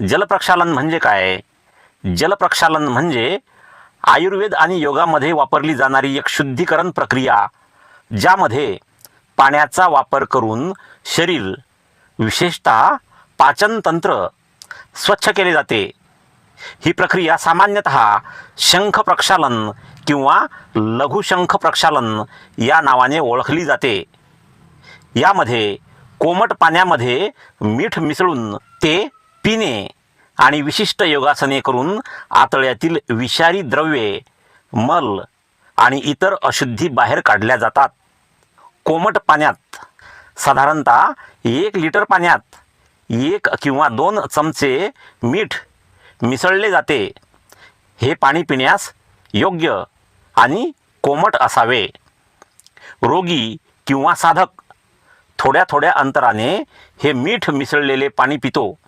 जलप्रक्षालन म्हणजे काय? जलप्रक्षालन म्हणजे आयुर्वेद आणि योगामध्ये वापरली जाणारी एक शुद्धीकरण प्रक्रिया ज्यामध्ये पाण्याचा वापर करून शरीर विशेषतः पाचनतंत्र स्वच्छ केले जाते. ही प्रक्रिया सामान्यतः शंख प्रक्षालन किंवा लघुशंख प्रक्षालन या नावाने ओळखली जाते. यामध्ये कोमट पाण्यामध्ये मीठ मिसळून ते पिणे आणि विशिष्ट योगासने करून आतळ्यातील विषारी द्रव्ये मल आणि इतर अशुद्धी बाहेर काढल्या जातात. कोमट पाण्यात साधारणतः एक लिटर पाण्यात एक किंवा दोन चमचे मीठ मिसळले जाते. हे पाणी पिण्यास योग्य आणि कोमट असावे. रोगी किंवा साधक थोड्या थोड्या अंतराने हे मीठ मिसळलेले पाणी पितो.